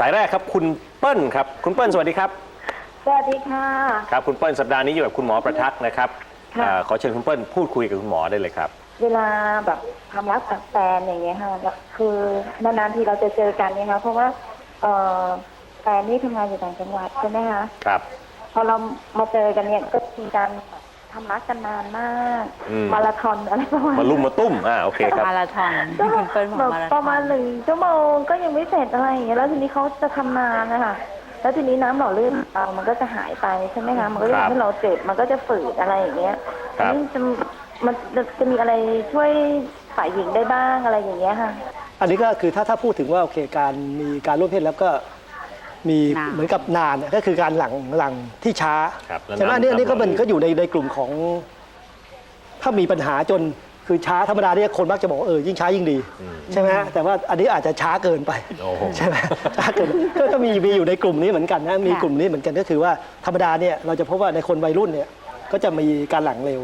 สายแรกครับคุณเปิ้ลครับคุณเปิ้ลสวัสดีครับสวัสดีค่ะ ครับคุณเปิ้ลสัปดาห์นี้อยู่กับคุณหมอประทักษ์นะครับค่ะอ่าขอเชิญคุณเปิ้ลพูดคุยกับคุณหมอได้เลยครับ เวลาแบบความรักกับแฟนอย่างเงี้ยค่ะแล้วคือนานๆทีเราจะเจอกันเนี่ยค่ะเพราะว่าเอ่อแฟนนี่ทำงานอยู่ต่างจังหวัดใช่ไหมคะ ครับ พอเรามาเจอกันเนี่ยก็มีการ ทำรักกันนานมากอืม มาราธอนอะไรประมาณมาลุ่มมาตุ้มอ่าโอเคครับ มาราธอนก็คุณเปิ้ลบแบอกบมาราธปอระมาณนหนึ่งชั่วโมงก็ยังไม่เสร็จอะไรอย่างเงี้ยแล้วทีนี้เขาจะทำนานนะคะแล้วทีนี้น้ำหล่อลื่นเรามันก็จะหายไปใช่ไหมคะมันก็จะครับทำให้เราเจ็บมันก็จะฝืดอะไรอย่างเงี้ยครับ อันนี้จะมันจะมีอะไรช่วยฝ่ายหญิงได้บ้างอะไรอย่างเงี้ยค่ะ อันนี้ก็คือถ้าถ้าพูดถึงว่าโอเคการมีการร่วมเพศแล้วก็ มีนานเหมือนกับนานเนี่ยก็คือการหลังหลังที่ช้าครับแล้วใช่ไหมนานอันนี้อันนี้ก็ตามมันเราก็อยู่ในในกลุ่มของ ถ้ามีปัญหาจนคือช้าธรรมดาเนี่ยคนมักจะบอกว่าเออยิ่งช้ายิ่งดี ใช่ไหมฮะแต่ว่าอันนี้อาจจะช้าเกินไป โอ้โห ใช่ไหมช้าเกินก็ก็มีมีอยู่ในกลุ่มนี้เหมือนกันนะมีค่ะ กลุ่มนี้เหมือนกันก็คือว่าธรรมดาเนี่ยเราจะพบว่าในคนวัยรุ่นเนี่ยก็จะมีการหลังเร็ว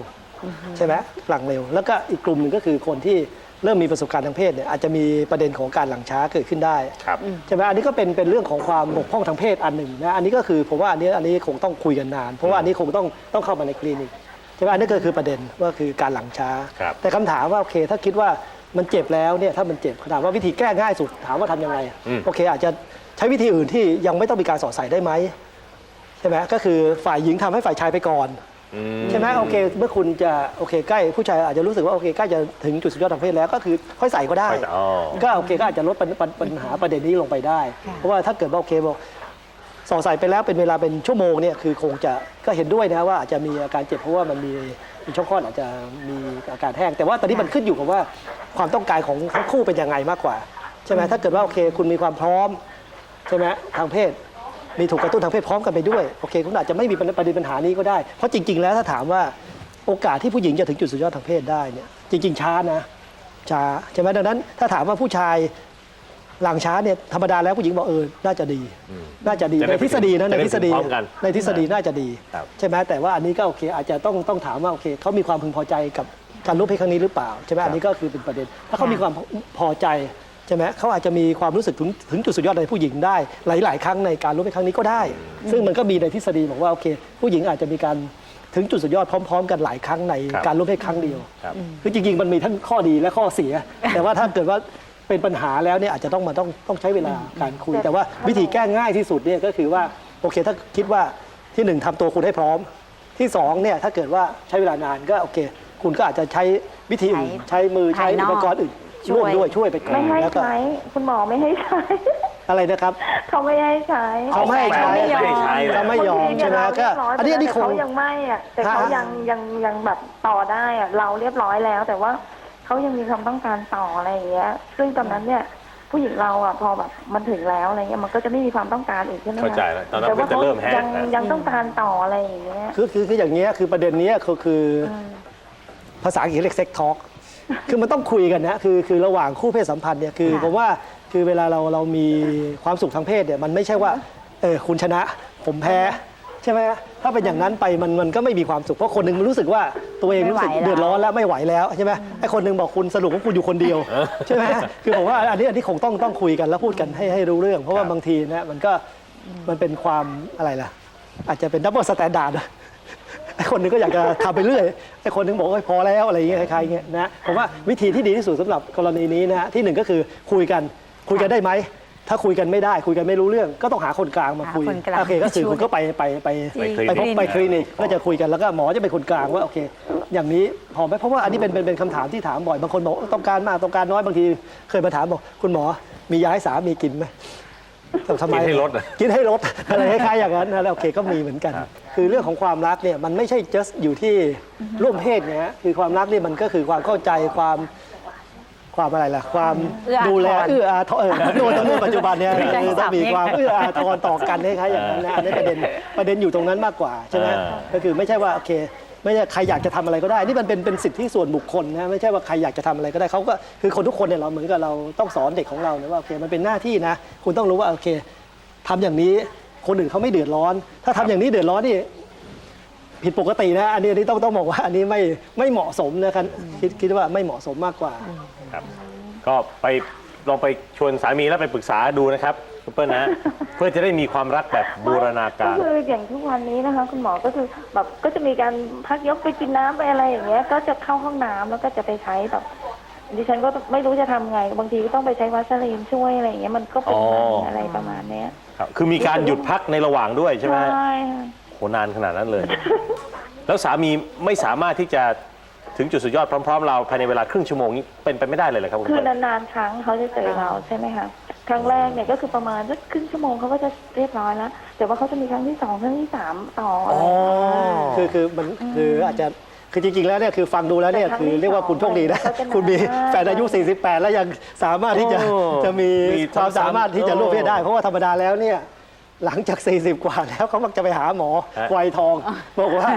ใช่ไหมหลังเร็ว แล้วก็อีกกลุ่มหนึ่งก็คือคนที่เริ่มมีประสบการณ์ทางเพศเนี่ยอาจจะมีประเด็นของการหลังช้าเกิดขึ้นได้ครับใช่ไหมอันนี้ก็เป็นเป็นเรื่องของความบกพร่องทางเพศอันหนึ่งนะอันนี้ก็คือผมว่าอันนี้อันนี้คงต้องคุยกันนาน เพราะว่าอันนี้คงต้องต้องเข้ามาในคลินิกใช่ไหมอันนี้ก็คือประเด็นว่าคือการหลังช้าครับแต่คำถามว่าโอเคถ้าคิดว่ามันเจ็บแล้วเนี่ยถ้ามันเจ็บถามว่าวิธีแก้ง่ายสุดถามว่าทำยังไงอืมโอเค อาจจะใช้วิธีอื่นที่ยังไม่ต้องมีการสอดใส่ได้ไหมใช่ไหมก็คือฝ่ายหญิงทำให้ฝ่ายชายไปก่อนอืม ใช่ไหมโอเค เมื่อคุณจะโอเคใกล้ผู้ชายอาจจะรู้สึกว่าโอเคใกล้จะถึงจุดสุดยอดทางเพศแล้วก็คือค่อยใส่ก็ได้ ค่อยใส่อ๋อ ก็โอเคก็อาจจะลดปัญปัญปัญหาประเด็นนี้ลงไปได้ เพราะว่าถ้าเกิดว่าโอเคบอกสอดใส่ไปแล้วเป็นเวลาเป็นชั่วโมงเนี่ยคือคงจะก็เห็นด้วยนะว่าอาจจะมีอาการเจ็บเพราะว่ามันมีมีช่องคลอดอาจจะมีอาการแห้ง แต่ว่าตอนนี้มันขึ้นอยู่กับว่าความต้องการของทั้งคู่เป็นยังไงมากกว่า ใช่ไหมถ้าเกิดว่าโอเคคุณมีความพร้อม ใช่ไหมทางเพศ มีถูกกระตุ้นทางเพศพร้อมกันไปด้วยโอเคคุณอาจจะไม่มีประเด็นปัญหานี้ก็ได้ เพราะจริง ๆ แล้วถ้าถามว่าโอกาสที่ผู้หญิงจะถึงจุดสุดยอดทางเพศได้เนี่ยจริง ๆ ช้านะช้าใช่ไหมดังนั้น ถ้าถามว่าผู้ชายหลังช้าเนี่ยธรรมดาแล้วผู้หญิงบอกเออน่าจะดี น่าจะดีจะได้ในทฤษฎีนะจะในได้ทฤษฎีพร้อมกันในทฤษฎีน่าจะดี ครับ ใช่ไหมแต่ว่าอันนี้ก็โอเค อาจจะต้องต้องถามว่าโอเคเขามีความพึงพอใจกับการร่วมเพศครั้งนี้หรือเปล่าใช่ไหมอันนี้ก็คือเป็นประเด็น ถ้าเขามีความพอใจ ใช่ไหมเขาอาจจะมีความรู้สึกถึงถึงจุดสุดยอดในผู้หญิงได้ หลาย ๆ ครั้งในการร่วมเพศครั้งนี้ก็ได้ ซึ่งมันก็มีในทฤษฎีบอกว่าโอเค ผู้หญิงอาจจะมีการถึงจุดสุดยอดพร้อม ๆ กันหลายครั้งในครับการร่วมเพศครั้งเดียว ครับ คือจริง ๆ มันมีทั้งข้อดีและข้อเสีย แต่ว่าถ้าเกิดว่าเป็นปัญหาแล้วเนี่ยอาจจะต้องมาต้องต้องใช้เวลาการคุย แต่ว่าวิธีแก้ง่ายที่สุดเนี่ยก็คือว่าโอเคถ้าคิดว่าที่หนึ่งทำตัวคุณให้พร้อม ที่สองเนี่ยถ้าเกิดว่าใช้เวลานานก็โอเค คุณก็อาจจะใช้วิธีอื่นใช้ใช้มือใช้ภายนอุอกปกรณ์อื่น ช่ร่ววยมด้วยช่วยไปก่อนไม่ให้แล้วก็ใช้คุณหมอไม่ให้ใช้ อะไรนะครับ เขาไม่ให้ใช้เขาไม่ให้ใช้ไม่ให้ใช้เลย เขาไม่ยอมใช่ไหมก็ อันนี้อันนี้คเขางยังไม่อะแต่เขาฮะ ยังยังยังแบบต่อได้อะเราเรียบร้อยแล้ว แต่ว่าเขายังมีความต้องการต่ออะไรอย่างเงี้ย ซึ่งตอนนั้นเนี่ย ผู้หญิงเราอะพอแบบมันถึงแล้วอะไรเงี้ยมันก็จะไม่มีความต้องการอีกใช่ไหมคะเข้าใจแล้วตอนนั้นแต่ว่ามันจะเริ่มแห้งยังนะ ยังต้องการต่ออะไรอย่างเงี้ยคือคือคืออย่างเงี้ยคือประเด็นเนี้ยคือคืออมภาษาอังกฤษเรียกเซ็กทอ k คือมันต้องคุยกันนะคือคือระหว่างคู่เพศสัมพันธ์เนี่ยคือค่ะผมว่าคือเวลาเราเรามีความสุขทางเพศเนี่ยมันไม่ใช่ว่าเออคุณชนะ ผมแพ้ใช่ไหมถ้าเป็นอย่างนั้นไปมันมันก็ไม่มีความสุขเพราะคนหนึงมันรู้สึกว่าตัวเองรู้สึกไม่ไหวแล้ว เดือดร้อนแล้วไม่ไหวแล้วใช่ไหมไอ้คนหนึงบอกคุณสรุปว่าคุณอยู่คนเดียวใช่ไหมคือผมว่าอันนี้อันนี้คงต้องต้องคุยกันแล้วพูดกันให้ให้รู้เรื่อง เพราะว่าครับบางทีนะมันก็มันเป็นความอะไรล่ะ อาจจะเป็นดับเบิลสแตนดาร์ด ไอ้คนหนึงก็อยากจะทำไปเรื่อยไอ้คนหนึงบอกว่าพอแล้วอะไรอย่างเงี้ยคล้ายๆเงี้ยนะผมว่าวิธีที่ดีที่สุดสำหรับกรณีนี้นะที่หนึ่งก็คือคุยกันคุยกันได้ไหม ถ้าคุยกันไม่ได้ คุยกันไม่รู้เรื่อง ก็ต้องหาคนกลางมาคุยหาคนกลางโอเคก็คือช่วยคุณก็ไปไปไปไปไปพบไปคลินิกอ๋อก็จะคุยกันแล้วก็หมอจะเป็นคนกลางว่าโอเค อย่างนี้พอไหมเพราะว่าอันนี้เป็นเป็นเป็นคำถามที่ถามบ่อยบางคนบอกต้องการมากต้องการน้อยบางทีเคยมาถามบอกคุณหมอมียาให้สามีกินไหม ทำไมกินให้ลดอะ กินให้ลด อะไรคล้ายๆอย่างนั้นนะแล้วโอเคก็มีเหมือนกัน คือเรื่องของความรักเนี่ยมันไม่ใช่ just อยู่ที่ร่วมเพศนะฮะคือความรักเนี่ยมันก็คือความเข้าใจความความอะไรล่ะ ความเอื้ออาทรดูแลเอื้ออาทรเออโดยทั้งหมดปัจจุบันเนี่ยไม่ใช่คือต้องมีศัพท์ความเอื้ออาทรต่อกันคล้ายๆอย่างนั้นนะอันนี้ประเด็นประเด็นอยู่ตรงนั้นมากกว่าใช่ไหมอ่าก็คือไม่ใช่ว่าโอเค ไม่ใช่ใครอยากจะทำอะไรก็ได้ นี่มันเป็นเป็นสิทธิส่วนบุคคลนะไม่ใช่ว่าใครอยากจะทำอะไรก็ได้เขาก็คือคนทุกคนเนี่ยเราเหมือนกับเราต้องสอนเด็กของเราเนี่ยว่าโอเคมันเป็นหน้าที่นะ คุณต้องรู้ว่าโอเคทำอย่างนี้คนอื่นเขาไม่เดือดร้อน ถ้าทำอย่างนี้เดือดร้อนนี่ ผิดปกตินะอันนี้อันนี้ต้องต้องบอกว่าอันนี้ไม่ไม่เหมาะสมนะครับคิดคิดว่าไม่เหมาะสมมากกว่า ครับ ก็ไปลองไปชวนสามีแล้วไปปรึกษาดูนะครับ คุณเปิ้ลนะ เพื่อจะได้มีความรักแบบบูรณาก็การคืออย่างทุกวันนี้นะคะ คุณหมอก็คือแบบก็จะมีการพักยกไปกินน้ำไปอะไรอย่างเงี้ย ก็จะเข้าห้องน้ำแล้วก็จะไปใช้แบบดิฉันก็ไม่รู้จะทำไง บางทีก็ต้องไปใช้วัสลีนช่วยอะไรอย่างเงี้ยมันก็เป็นอ๋อมันอะไรประมาณเนี้ยครับคือมีการหยุดพักในระหว่างด้วยใช่ไหมฮะใช่ค่ะ โหนานขนาดนั้นเลย แล้วสามีไม่สามารถที่จะถึงจุดสุดยอดพร้อม ๆ เราภายในเวลาครึ่งชั่วโมงนี้เป็นไปไม่ได้เลยเหรอครับคุณคือเปิ้ลนานๆครั้งเขาจะเจอเราใช่ไหมคะ ครั้งแรกเนี่ยก็คือประมาณสักครึ่งชั่วโมงเขาก็จะเรียบร้อยแล้ว แต่ว่าเขาจะมีครั้งที่สองครั้งที่สามต่ออะไรอย่างเงี้ย คือคือมันคืออาจจะคือจริงๆแล้วเนี่ยคือฟังดูแล้วเนี่ยแต่ครั้งคือที่เรียกว่าคุณโชคดีนะสองเขาจะนานคุณมีมาก แฟนอายุ 48 แล้วยังสามารถที่จะโอ้จะมีมีความสามารถที่จะโอ้ร่วมเพศได้ เพราะว่าธรรมดาแล้วเนี่ยหลังจาก 40 กว่าแล้วเขามักจะไปหาหมอฮะวัยทอง บอกว่า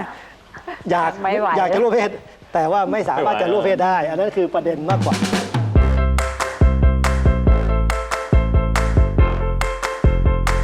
อยากไม่ไหว อยากจะร่วมเพศแต่ว่าไม่สามารถจะร่วมเพศได้ อันนั้นคือประเด็นมากกว่า